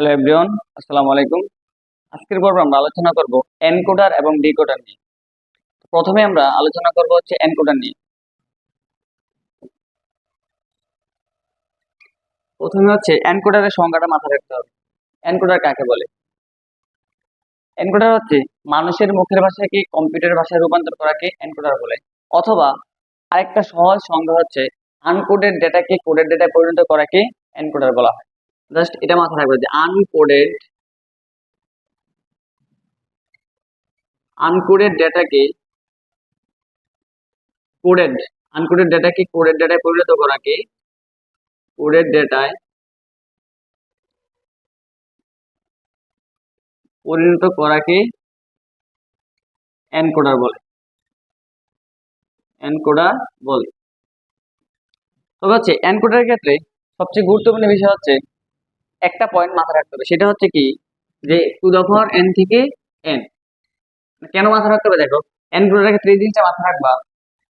Hello everyone আসসালামু আলাইকুম আজকের পর্বে আমরা আলোচনা করব এনকোডার এবং ডিকোডার নিয়ে। প্রথমে আমরা আলোচনা করব হচ্ছে এনকোডার নিয়ে। প্রথমে হচ্ছে এনকোডারের সংজ্ঞাটা মাথায় রাখতে হবে। এনকোডার কাকে বলে? এনকোডার হচ্ছে মানুষের মুখের ভাষাকে কম্পিউটার ভাষায় রূপান্তর করাকে এনকোডার বলে। অথবা আরেকটা সহজ সংজ্ঞা হচ্ছে আনকোডেড ডেটাকে কোডেড ডেটায় পরিণত করাকে এনকোডার বলা হয়। জাস্ট এটা মাথায় রাখবে যে আনকোডেড আনকোডেড ডেটাকে কোডেড আনকোডেড ডেটাকে কোডেড ডেটায় পরিণত করাকে কোডেড ডেটায় পরিণত করাকে এনকোডার বলে। এনকোডার বলে। তবে হচ্ছে এনকোডারের ক্ষেত্রে সবচেয়ে গুরুত্বপূর্ণ বিষয় হচ্ছে একটা পয়েন্ট মাথায় রাখতে হবে। সেটা হচ্ছে কি? যে টু দ্য পাওয়ার এন থেকে এন কেন মাথায় রাখতে হবে? দেখো এন এনকোডারের ক্ষেত্রে এই জিনিসটা মাথায় রাখবা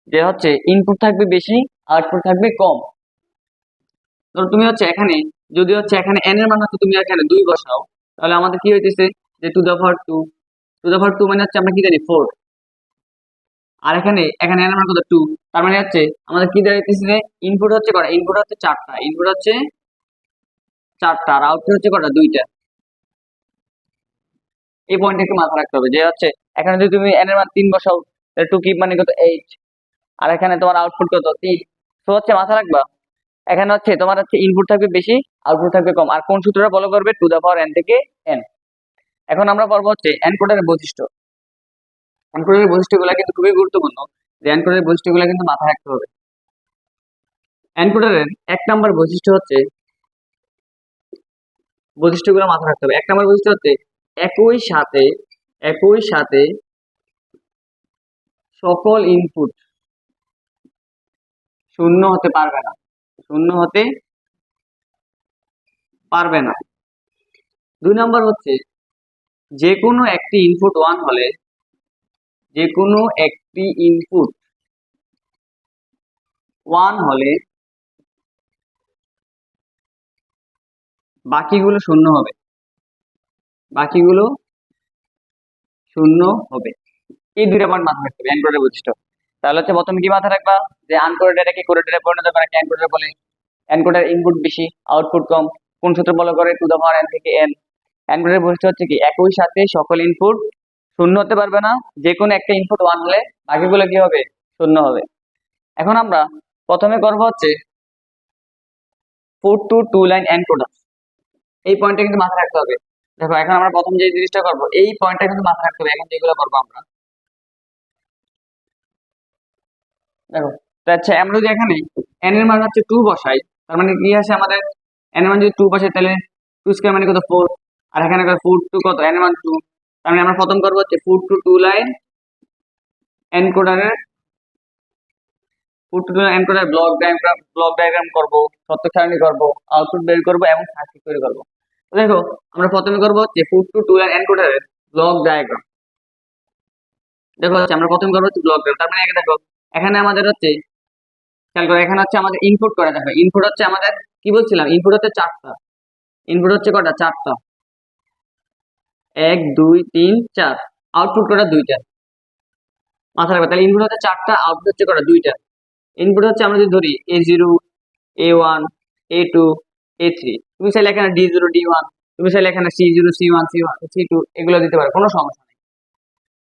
যে হচ্ছে ইনপুট থাকবে বেশি আউটপুট থাকবে কম। ধরো তুমি হচ্ছে এখানে, যদি হচ্ছে এখানে এন এর মান হচ্ছে তুমি এখানে দুই বসাও, তাহলে আমাদের কি হইতেছে? যে two the power two two the power two মানে হচ্ছে আমরা কি জানি? ফোর আর এখানে এখানে এন এর মান কত? টু তার মানে হচ্ছে আমাদের কি যে ইনপুট হচ্ছে কটা? ইনপুট হচ্ছে চারটা। ইনপুট হচ্ছে চারটা আর আউটপুট হচ্ছে কটা? দুইটা। এই পয়েন্টটা একটু মাথায় রাখতে হবে যে হচ্ছে, এখানে যদি তুমি এর মান তিন বসাও টু কিপ মানে কত? এইট আর এখানে তোমার আউটপুট কত? তিন। তো হচ্ছে মাথা রাখবা, এখানে হচ্ছে তোমার হচ্ছে ইনপুট থাকবে বেশি আউটপুট থাকবে কম। আর কোন সূত্রটা ফলো করবে? টু দা পাওয়ার এন থেকে এন এখন আমরা পড়ব হচ্ছে এনকোডারের বৈশিষ্ট্য। এনকোডারের বৈশিষ্ট্যগুলো কিন্তু খুবই গুরুত্বপূর্ণ। যে এনকোডারের বৈশিষ্ট্যগুলো কিন্তু মাথায় রাখতে হবে। এনকোডারের এক নম্বর বৈশিষ্ট্য হচ্ছে বৈশিষ্ট্যগুলো মাথায় রাখতে হবে। এক নম্বর বৈশিষ্ট্য হচ্ছে একই সাথে একই সাথে সকল ইনপুট শূন্য হতে পারবে না। শূন্য হতে পারবে না। দুই নম্বর হচ্ছে যে কোনো একটি ইনপুট ওয়ান হলে যে কোনো একটি ইনপুট ওয়ান হলে বাকিগুলো শূন্য হবে। বাকিগুলো শূন্য হবে। এই দুইটা পয়েন্ট মাথায় রাখতে হবে অ্যানকোডের বৈশিষ্ট্য। তাহলে হচ্ছে প্রথমে কি মাথায় রাখবা? যে আনকোডেড ডেটাকে কোডেড ডেটা পরিণত করা এনকোডার বলে এনকোডার ইনপুট বেশি আউটপুট কম। কোন সূত্র ফলো করে? টু দ্য পাওয়ার এন থেকে এন এনকোডের বৈশিষ্ট্য হচ্ছে কি? একই সাথে সকল ইনপুট শূন্য হতে পারবে না। যে কোনো একটা ইনপুট ওয়ান হলে বাকিগুলো কি হবে? শূন্য হবে। এখন আমরা প্রথমে করব হচ্ছে four two two line encoder এই পয়েন্টটা কিন্তু মাথায় রাখতে হবে। দেখো, এখন আমরা প্রথম যে জিনিসটা করব, এই পয়েন্টটা কিন্তু মাথায় রাখতে হবে। এখন যেগুলো করব আমরা। দেখো আচ্ছা আমরা যদি এখানে এন এর মান হচ্ছে টু বসাই, তার মানে কি আসে আমাদের? এন এর মান যদি টু বসাই, তাহলে টু স্কোয়ার মানে কত? ফোর আর এখানে ফোর টু কত? এন এর মান টু তার মানে আমরা প্রথম করব হচ্ছে four two two line এনকোডারের two two line encoder block block output বের এবং তৈরি দেখো, আমরা প্রথমে লাইন ব্লক দেখো আমরা প্রথমে করব ব্লক মানে দেখো, এখানে আমাদের হচ্ছে এখানে হচ্ছে আমাদের ইনপুট করা দেখো ইনপুট হচ্ছে আমাদের, কি বলছিলাম? ইনপুট হচ্ছে চারটা। ইনপুট হচ্ছে কটা? চারটা। এক, দুই, তিন, চার। আউটপুট কটা? দুইটা। মাথা রাখবে, তাহলে ইনপুট হচ্ছে চারটা আউটপুট হচ্ছে কটা? দুইটা। ইনপুট হচ্ছে আমরা যদি ধরি A zero A one A two A three তুমি চাইলে এখানে ডি জিরো ডি ওয়ান তুমি চাইলে এখানে C zero C one C one C two এগুলো দিতে পারো, কোনো সমস্যা নেই।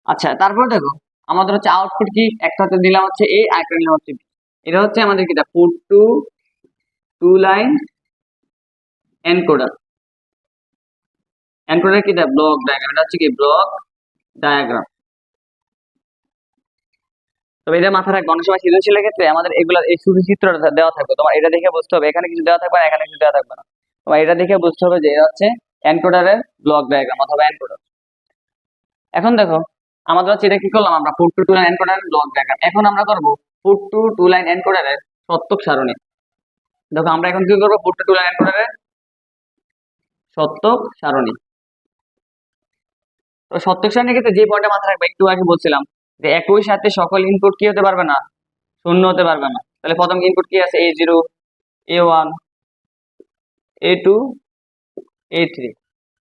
আচ্ছা তারপর দেখো, আমাদের হচ্ছে আউটপুট কি? একটাতে দিলাম হচ্ছে এ আরেকটা নিলাম হচ্ছে বি এটা হচ্ছে আমাদের কিটা put two two line encoder encoder কিটা ব্লক ডায়াগ্রাম এটা হচ্ছে কি? ব্লক ডায়াগ্রাম তবে এটা মাথা রাখবে, অনেক সময় সৃজনশীলের ক্ষেত্রে আমাদের এগুলো এই শুধু চিত্রটা দেওয়া থাকবে। তোমার এটা দেখে বুঝতে হবে, এখানে কিছু দেওয়া থাকবে না, এখানে কিছু দেওয়া থাকবে না। তোমার এটা দেখে বুঝতে হবে যে এটা হচ্ছে এনকোডারের ব্লক ডায়াগ্রাম অথবা এনকোডার। এখন দেখো, আমাদের হচ্ছে এটা কি করলাম আমরা? ফুট টু টু লাইন এনকোডারের ব্লক ডায়াগ্রাম। এখন আমরা করব ফুট টু টু লাইন এনকোডারের সত্যক সারণী। দেখো, আমরা এখন কি করব? ফুট টু টু লাইন এনকোডারের সত্যক সারণী। তো সত্যক সারণীর ক্ষেত্রে যে পয়েন্টটা মাথায় রাখবে, একটু আগে বলছিলাম একই সাথে সকল ইনপুট কি হতে পারবে না? শূন্য হতে পারবে না। তাহলে প্রথম ইনপুট কি আছে? A zero A one A two A three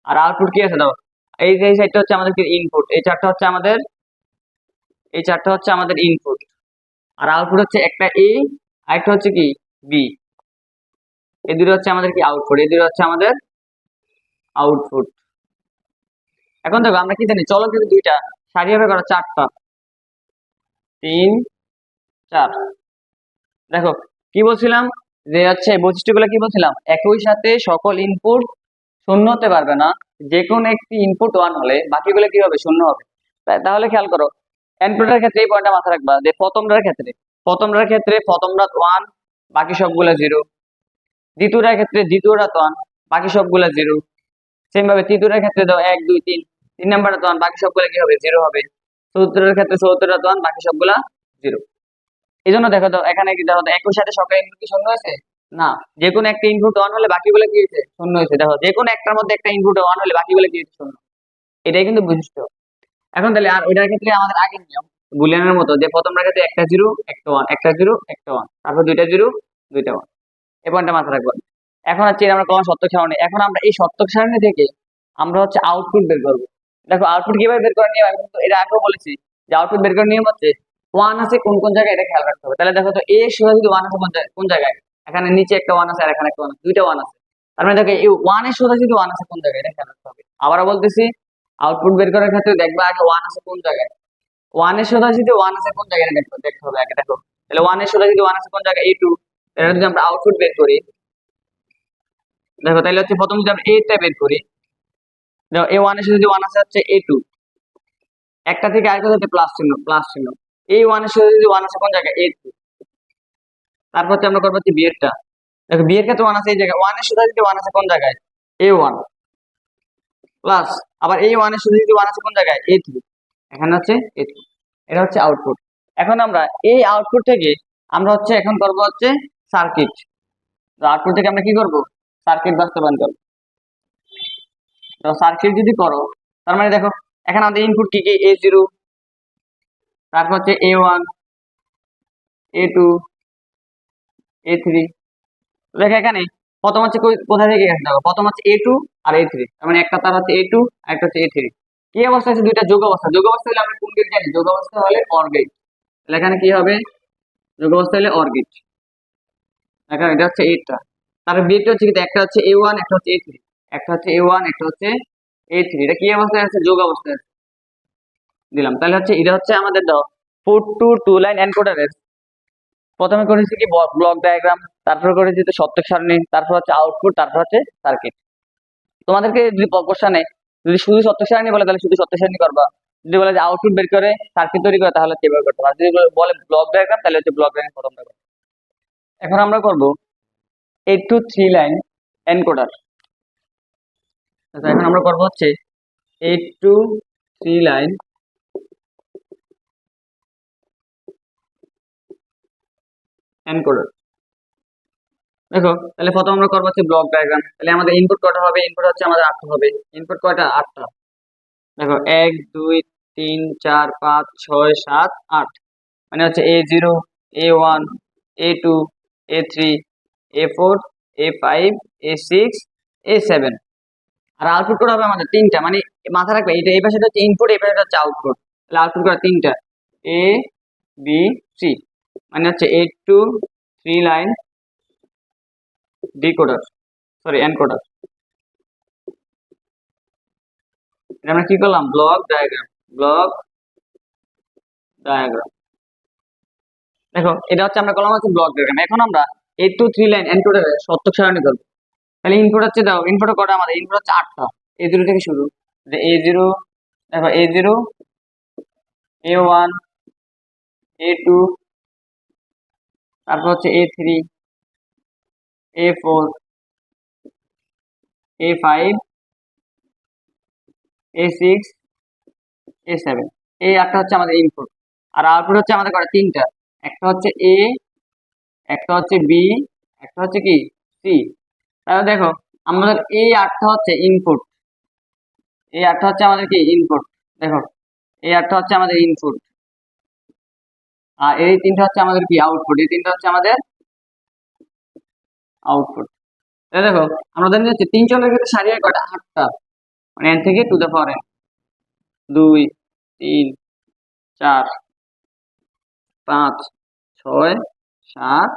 R output কি আছে? দাও এই যে, এই সাইডটা হচ্ছে আমাদের ইনপুট এই চারটা হচ্ছে আমাদের, এই চারটা হচ্ছে আমাদের ইনপুট আর আউটপুট হচ্ছে একটা এ আরেকটা হচ্ছে কি? বি এই দুটো হচ্ছে আমাদের কি আউটপুট এই দুটো হচ্ছে আমাদের আউটপুট এখন দেখো, আমরা কি জানি? চলো কিন্তু দুইটা। সারি হবে করা চারটা। তিন, চার। দেখো, কি বলছিলাম? যে হচ্ছে বৈশিষ্ট্যগুলো কি বলছিলাম? একই সাথে সকল ইনপুট শূন্য হতে পারবে না। যে কোনো একটি ইনপুট ওয়ান হলে বাকিগুলো কি শূন্য হবে। তাহলে খেয়াল করো এনপুটের ক্ষেত্রে এই পয়েন্টটা মাথায় রাখবা যে প্রথমটার ক্ষেত্রে প্রথমটার ক্ষেত্রে প্রথমটা ওয়ান বাকি সবগুলো জিরো দ্বিতীয়টার ক্ষেত্রে দ্বিতীয়টা ওয়ান বাকি সবগুলো জিরো সেম ভাবে তৃতীয়টার ক্ষেত্রে দাও এক, দুই, তিন তিন নাম্বারটা ওয়ান বাকি সবগুলো কি হবে? জিরো হবে। চতুর্থের ক্ষেত্রে চতুর্থটা ওয়ান বাকি সবগুলা জিরো এই জন্য দেখো তো, এখানে কি দেখো একই সাথে সকল ইনপুট কি শূন্য হয়েছে? না যে কোনো একটা ইনপুট ওয়ান হলে বাকিগুলো কি হয়েছে? শূন্য হয়েছে। দেখো যে কোনো একটার মধ্যে একটা ইনপুট ওয়ান হলে বাকিগুলো কি হয়েছে? শূন্য। এটাই কিন্তু বৈশিষ্ট্য। এখন তাহলে আর ওইটার ক্ষেত্রে আমাদের আগের নিয়ম, বুলিয়ানের মতো, যে প্রথম ক্ষেত্রে একটা জিরো একটা ওয়ান একটা জিরো একটা ওয়ান তারপর দুইটা জিরো দুইটা ওয়ান এই পয়েন্টটা মাথায় রাখব। এখন হচ্ছে আমরা কোন সত্য সারণী এখন আমরা এই সত্য সারণী থেকে আমরা হচ্ছে আউটপুট বের করব। দেখো আউটপুট কীভাবে বের করার নিয়ম, আমি কিন্তু এটা আগেও বলেছি যে আউটপুট বের করার নিয়ম হচ্ছে ওয়ান আছে কোন কোন জায়গায় এটা খেয়াল রাখতে হবে। তাহলে দেখো তো এ সোজা যদি ওয়ান আছে কোন জায়গায়? এখানে নিচে একটা ওয়ান আছে আর এখানে একটা ওয়ান আছে, দুইটা ওয়ান আছে। তার মানে দেখো এই ওয়ানের সোজা যদি ওয়ান আছে কোন জায়গায়, এটা খেয়াল রাখতে হবে। আবারও বলতেছি আউটপুট বের করার ক্ষেত্রে দেখবে আগে ওয়ান আছে কোন জায়গায়। ওয়ান সোজা যদি ওয়ান আছে কোন জায়গায় দেখো, দেখতে হবে আগে, দেখো। তাহলে ওয়ানের সোজা যদি ওয়ান আছে কোন জায়গায় এ টু এটা যদি আমরা আউটপুট বের করি, দেখো তাহলে হচ্ছে প্রথম যদি আমরা এটা বের করি দেখো এ ওয়ানের সাথে যদি ওয়ান আছে হচ্ছে এ টু একটা থেকে আরেকটা প্লাস চিহ্ন প্লাস চিহ্ন। এই ওয়ানের সাথে যদি ওয়ান আছে কোন জায়গায়? এ টু তারপর হচ্ছে আমরা করব হচ্ছে বিয়েরটা দেখো বিয়ের ক্ষেত্রে ওয়ান আছে এই জায়গায়। ওয়ানের সাথে যদি ওয়ান আছে কোন জায়গায়? এ ওয়ান প্লাস আবার এই ওয়ানের সাথে যদি ওয়ান আছে কোন জায়গায়? এ থ্রি এখানে হচ্ছে এ থ্রি এটা হচ্ছে আউটপুট এখন আমরা এই আউটপুট থেকে আমরা হচ্ছে এখন করব হচ্ছে সার্কিট আউটপুট থেকে আমরা কি করব? সার্কিট বাস্তবায়ন করব। সার্কিট যদি করো, তার মানে দেখো, এখানে আমাদের ইনপুট কি কি? এ জিরো তারপর হচ্ছে A one A two A three দেখো এখানে প্রথম হচ্ছে কোথা থেকে গেছে দেখো, প্রথম হচ্ছে a two R A three তার মানে একটা তার হচ্ছে এ টু আর একটা হচ্ছে এ থ্রি কি অবস্থা আছে দুইটা যোগ অবস্থা। যোগ অবস্থা হলে আমরা কোন গেট জানি? যোগ অবস্থা হলে অর গেট তাহলে এখানে কি হবে? যোগ অবস্থা হলে অর গেট এখানে এটা হচ্ছে এইটটা তারপর বিয়েটা হচ্ছে কিন্তু একটা হচ্ছে এ ওয়ান একটা হচ্ছে এ থ্রি একটা হচ্ছে এ ওয়ান একটা হচ্ছে এ থ্রি এটা কি অবস্থায় আছে? যোগ অবস্থায় আছে। দিলাম। তাহলে হচ্ছে এটা হচ্ছে আমাদের দাও। ফোর টু টু লাইন এনকোডারের প্রথমে করেছি কি? ব্লক ডায়াগ্রাম তারপর করেছি তো সত্য সারণী, তারপর হচ্ছে আউটপুট তারপর হচ্ছে সার্কিট তোমাদেরকে যদি কোশ্চানে যদি শুধু সত্য সারণী বলে, তাহলে শুধু সত্য সারণী করবা। যদি বলে যে আউটপুট বের করে সার্কিট তৈরি করে, তাহলে সেভাবে করতে পারবে যদি বলে ব্লক ডায়াগ্রাম তাহলে হচ্ছে ব্লক ডায়াগ্রাম প্রথম এখন আমরা করব eight two three line encoder এখন আমরা করব হচ্ছে eight two three line encoder দেখো, তাহলে প্রথম আমরা করব হচ্ছে ব্লক ডায়াগ্রাম তাহলে আমাদের ইনপুট কটা হবে? ইনপুট হচ্ছে আমাদের আটটা হবে। ইনপুট কয়টা? আটটা। দেখো, এক, দুই, তিন, চার, পাঁচ, ছয়, সাত, আট। মানে হচ্ছে A zero A one A two A three A four A five A six A seven R output করা হবে আমাদের তিনটা মানে মাথা রাখবে এটা এই পাশে হচ্ছে ইনপুট এই পাশে হচ্ছে আউটপুট তাহলে আউটপুট করা তিনটা। এ বি সি মানে হচ্ছে eight two three line decoder sorry encoder এটা আমরা কি করলাম? ব্লক ডায়াগ্রাম ব্লক ডায়াগ্রাম দেখো, এটা হচ্ছে আমরা করলাম হচ্ছে ব্লক ডায়াগ্রাম এখন আমরা eight two three line encoder সত্য সারণী করব। তাহলে ইনপুট হচ্ছে দাও ইনপুট কটা আমাদের ইনপুট হচ্ছে আটটা। এ জিরো থেকে শুরু। এ জিরো দেখো A zero A one A two তারপর হচ্ছে A three A four A five A six A seven এই একটা হচ্ছে আমাদের ইনপুট আর আউটপুট হচ্ছে আমাদের কটা? তিনটা। একটা হচ্ছে এ একটা হচ্ছে বি একটা হচ্ছে কি? সি তাহলে দেখো, আমাদের এই আটটা হচ্ছে ইনপুট এই আটটা হচ্ছে আমাদের কি? ইনপুট দেখো, এই আটটা হচ্ছে আমাদের ইনপুট আর এই তিনটা হচ্ছে আমাদের কি? আউটপুট এই তিনটা হচ্ছে আমাদের আউটপুট দেখো জানি হচ্ছে তিন চলের ক্ষেত্রে সারি হয় কটা আটটা। মানে এন থেকে টু দ্য পাওয়ার এন দুই, তিন, চার, পাঁচ, ছয়, সাত,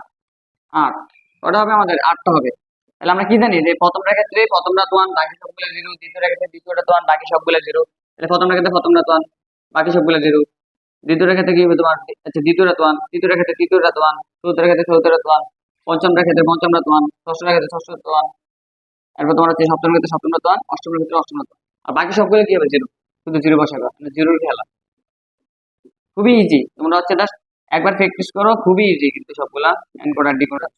আট। ওটা হবে আমাদের? আটটা হবে। তাহলে আমরা কি জানি যে প্রথমটার ক্ষেত্রে প্রথমটা তো ওয়ান বাকি সবগুলো জিরো দ্বিতীয়টার ক্ষেত্রে দ্বিতীয়টা তো ওয়ান বাকি সবগুলো জিরো তাহলে প্রথমটার ক্ষেত্রে প্রথমটা তো ওয়ান বাকি সবগুলো জিরো দ্বিতীয়টার ক্ষেত্রে কি হবে তোমার আচ্ছা দ্বিতীয়টা তো ওয়ান তৃতীয়টার ক্ষেত্রে তৃতীয়টা তো ওয়ান চতুর্থের ক্ষেত্রে চতুর্থটা তো ওয়ান পঞ্চমটার ক্ষেত্রে পঞ্চমটা তো ওয়ান ষষ্ঠটার ক্ষেত্রে ষষ্ঠটা তো ওয়ান এরপর তোমার হচ্ছে সপ্তমের ক্ষেত্রে সপ্তমটা তো ওয়ান অষ্টমের ক্ষেত্রে অষ্টমটা তো আর বাকি সবগুলো কি হবে জিরো শুধু জিরো বসাবে মানে জিরোর খেলা খুবই ইজি তোমরা হচ্ছে জাস্ট একবার প্র্যাকটিস করো খুবই ইজি কিন্তু সবগুলা এনকোডার ডিকোডার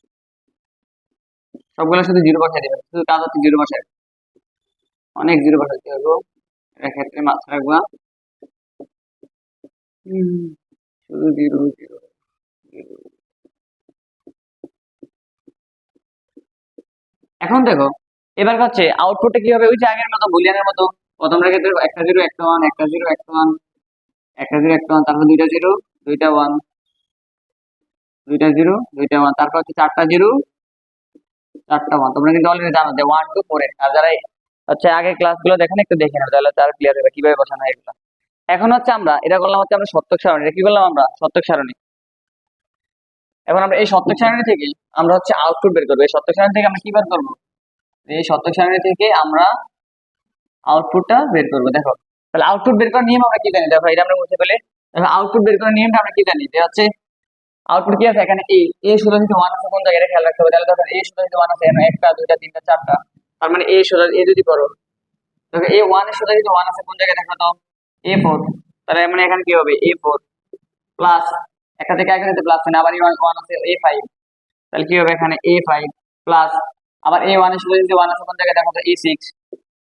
সবগুলো শুধু জিরো বসাই দেবে শুধু কাজ হচ্ছে জিরো বসাই অনেক জিরো বসাইতে হবে এর ক্ষেত্রে রাখবা। শুধু জিরো জিরো এখন দেখো, এবার হচ্ছে আউটপুটটা কি হবে ওই যে আগের মতো বুলিয়ানের মতো। প্রথমটার ক্ষেত্রে একটা জিরো, একটা ওয়ান একটা জিরো, একটা ওয়ান একটা জিরো, একটা ওয়ান তারপর দুইটা জিরো, দুইটা ওয়ান দুইটা জিরো, দুইটা ওয়ান তারপর হচ্ছে চারটা জিরো চারটা ওয়ান তোমরা কিন্তু অলরেডি জানো যে ওয়ান টু ফোর আর যারা এই হচ্ছে আগের ক্লাসগুলো দেখেন, একটু দেখে নেবে তাহলে তার ক্লিয়ার হবে কীভাবে বসানো হয় এগুলো। এখন হচ্ছে আমরা, এটা করলাম হচ্ছে আমরা সত্যক সারণী। এটা কি করলাম আমরা? সত্যক সারণী। এখন আমরা এই সত্যক সারণী থেকে আমরা হচ্ছে আউটপুট বের করব। এই সত্যক সারণী থেকে আমরা কি বের করব? এই সত্যক সারণী থেকে আমরা আউটপুটটা বের করব। দেখো, তাহলে আউটপুট বের করার নিয়ম আমরা কি জানি? দেখো, এটা আমরা মুছে ফেলে আউটপুট বের করার নিয়মটা আমরা কি জানি? যে হচ্ছে আউটপুট কি আছে? এখানে এ এ সোজা যদি ওয়ান আছে, কোন জায়গায় খেয়াল রাখতে হবে? তাহলে দেখো এ সোজা যদি ওয়ান আছে, এখানে একটা, দুইটা, তিনটা, চারটা। তার মানে এ সোজা এ যদি করো, দেখো এ ওয়ানের সোজা যদি ওয়ান আছে, কোন জায়গায় দেখো তো এ ফোর তাহলে মানে এখানে কি হবে? এ ফোর প্লাস একটা থেকে একটা যদি প্লাস আবার এ ওয়ান আছে এ ফাইভ তাহলে কি হবে এখানে? এ ফাইভ প্লাস আবার এ ওয়ানের সোজা যদি ওয়ান আছে, কোন জায়গায় দেখো তো এ সিক্স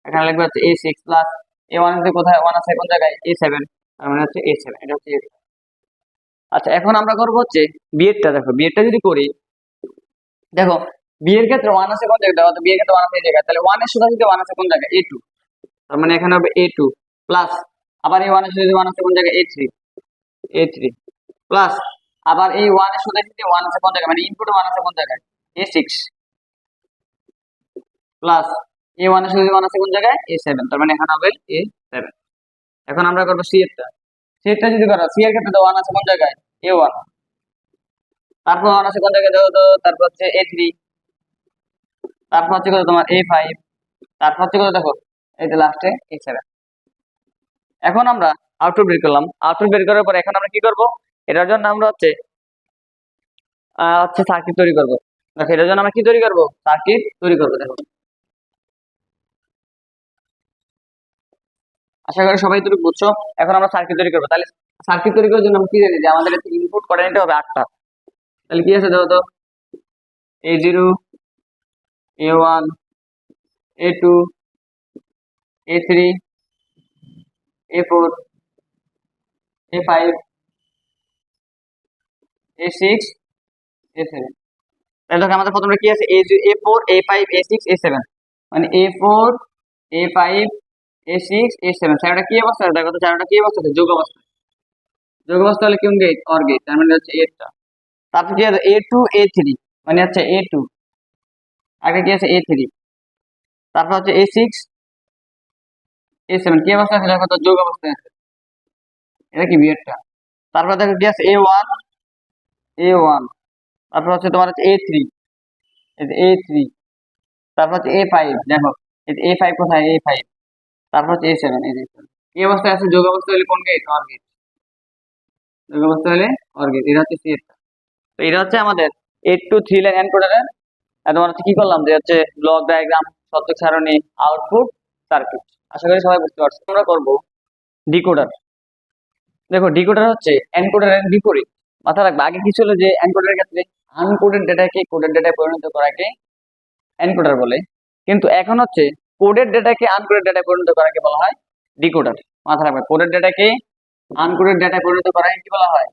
এখানে লিখবে হচ্ছে A six plus A one কোথায় ওয়ান আছে, কোন জায়গায়? এ সেভেন তার মানে হচ্ছে এ সেভেন এটা হচ্ছে A7 আচ্ছা এখন আমরা করব হচ্ছে বিয়েরটা দেখো বিয়েরটা যদি করি, দেখো বিয়ের ক্ষেত্রে ওয়ান আছে কোন জায়গায়? দেখো বিয়ের ক্ষেত্রে ওয়ান আছে জায়গায়। তাহলে ওয়ানের সাথে যদি ওয়ান আছে কোন জায়গায়? এ টু তার মানে এখানে হবে এ টু প্লাস আবার এই ওয়ানের সাথে ওয়ান আছে কোন জায়গায়? A three A three plus আবার এই ওয়ানের সাথে যদি ওয়ান আছে কোন জায়গায়? মানে ইনপুট ওয়ান আছে কোন জায়গায়? এ সিক্স প্লাস এ ওয়ানের সাথে ওয়ান আছে কোন জায়গায়? এ সেভেন তার মানে এখানে হবে এ সেভেন এখন আমরা করব সি এরটা সি এরটা যদি করো সি এর ক্ষেত্রে তো ওয়ান আছে কোন জায়গায়? এ ওয়ান তারপর ওয়ান আছে কোন জায়গায়? দেখো তো, তারপর হচ্ছে এ থ্রি তারপর হচ্ছে কত তোমার এ ফাইভ তারপর হচ্ছে কত দেখো, এই যে লাস্টে এ সেভেন এখন আমরা আউটপুট বের করলাম। আউটপুট বের করার পর এখন আমরা কি করব? এটার জন্য আমরা হচ্ছে হচ্ছে সার্কিট তৈরি করব। দেখো, এটার জন্য আমরা কি তৈরি করব? সার্কিট তৈরি করব, দেখো। আশা করি সবাই তুমি বুঝছ। এখন আমরা সার্কিট তৈরি করব। তাহলে সার্কিট তৈরি করার জন্য কি জানি যে আমাদের ইনপুট করে নিতে হবে আটটা। তাহলে কি আছে দেখো তো? A zero A one A two A three A four A five A six A seven তাহলে দেখো আমাদের প্রথমে কি আছে? A four A five A six A seven মানে A four A five A six A seven চারটা কি অবস্থা? দেখো তো চারটা কি অবস্থা? আছে যোগ অবস্থা। যোগ অবস্থা হলে কোন গেট অর গেট তার মানে হচ্ছে এটা তারপর কি আছে এ টু এ থ্রি মানে হচ্ছে এ টু আগে কি আছে? এ থ্রি তারপর হচ্ছে এ সিক্স এ সেভেন কি অবস্থা আছে? দেখো তো, যোগ অবস্থায় আছে। এটা কি বিয়েরটা তারপর দেখো কি আছে? এ ওয়ান এ ওয়ান তারপর হচ্ছে তোমার হচ্ছে এ থ্রি এ থ্রি তারপর হচ্ছে এ ফাইভ দেখো। এ ফাইভ কোথায়? এ ফাইভ তারপর হচ্ছে এ সেভেন এই যে এই অবস্থায় আছে যোগ অবস্থা হলে কোন গেট অর গেট যোগ অবস্থা হলে অর গেট এটা হচ্ছে সিএটা তো এটা হচ্ছে আমাদের এইট টু থ্রি লাইন এনকোডারের তোমার হচ্ছে কি করলাম? যে হচ্ছে ব্লক ডায়াগ্রাম সত্যক সারণী আউটপুট সার্কিট আশা করি সবাই বুঝতে পারছ। আমরা করব ডিকোডার দেখো ডিকোডার হচ্ছে এনকোডারের বিপরীত। মাথা রাখবে, আগে কি ছিল যে এনকোডারের ক্ষেত্রে আনকোডেড ডেটাকে কোডেড ডেটায় পরিণত করাকে এনকোডার বলে। কিন্তু এখন হচ্ছে কোডেড ডেটাকে আনকোডেড ডেটায় পরিণত করাকে বলা হয়? ডিকোডার মাথা রাখবে কোডেড ডেটাকে আনকোডেড ডেটায় পরিণত করাকে কি বলা হয়?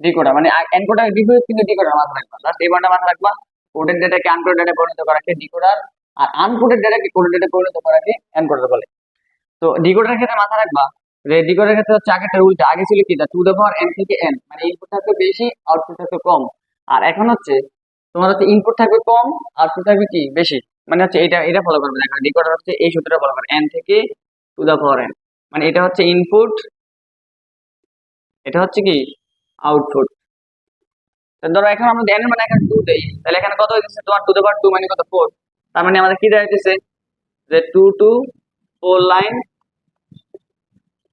ডিকোডার মানে এনকোডার বিপরীত কিন্তু ডিকোডার মাথা রাখবা। জাস্ট এই বারটা মাথা রাখবা। কোডের ডেটাকে আনকোডেড ডেটায় পরিণত করাকে ডিকোডার আর আনকোডেড ডেটাকে কোডেড ডেটায় পরিণত করাকে এনকোডার বলে। তো ডিকোডারের ক্ষেত্রে মাথা রাখবা, যে ডিকোডারের ক্ষেত্রে হচ্ছে আগেরটা উল্টা। আগে ছিল কি? টু দ্য পাওয়ার এন থেকে এন মানে ইনপুট থাকবে বেশি আউটপুট থাকবে কম। আর এখন হচ্ছে তোমার হচ্ছে ইনপুট থাকবে কম আউটপুট থাকবে কি? বেশি। মানে হচ্ছে এটা এটা ফলো করবে। দেখো ডিকোডার হচ্ছে এই সূত্রটা ফলো করে। এন থেকে টু দা পাওয়ার এন মানে এটা হচ্ছে ইনপুট এটা হচ্ছে কি? আউটপুট ধরো এখন আমরা এন মানে এখানে টু দেই। তাহলে এখানে কত হইতেছে? তোমার টু দা পাওয়ার টু মানে কত? ফোর তার মানে আমাদের কি দেখাইতেছে? যে two to four line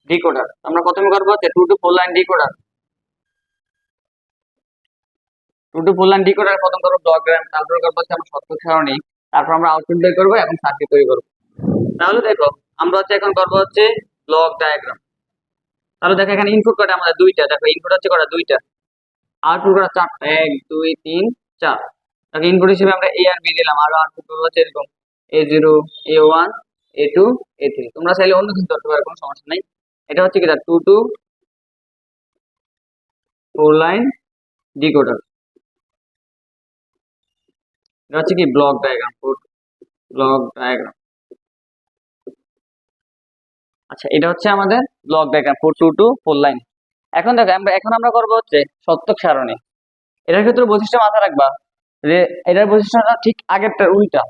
decoder আমরা প্রথমে করব হচ্ছে two to four line decoder two to four line decoder প্রথম করব ডায়াগ্রাম তারপর করব হচ্ছে আমরা সত্য সারণী। তারপর আমরা আউটপুট বের করব এবং সার্কিট তৈরি করব। তাহলে দেখো, আমরা হচ্ছে এখন করব হচ্ছে ব্লক ডায়াগ্রাম তাহলে দেখো এখানে ইনপুট কটা? আমাদের দুইটা। দেখো ইনপুট হচ্ছে কটা? দুইটা। আউটপুট কটা? চারটা। এক, দুই, তিন, চার। দেখো ইনপুট হিসেবে আমরা এ আর বি দিলাম। আর আউটপুট হচ্ছে এরকম A zero A one A two A three তোমরা চাইলে অন্য কিছু ধরতে পারো, কোনো সমস্যা নেই। এটা হচ্ছে কি? Two to four line decoder হচ্ছে কি ব্লক ডায়াগ্রাম ব্লক ডায়াগ্রাম আচ্ছা এটা হচ্ছে আমাদের block diagram four two to four line এখন দেখো, আমরা এখন আমরা করব হচ্ছে সত্যক সারণী। এটার ক্ষেত্রে বৈশিষ্ট্য মাথায় রাখবা যে এটার বৈশিষ্ট্যটা ঠিক আগেরটার উল্টা।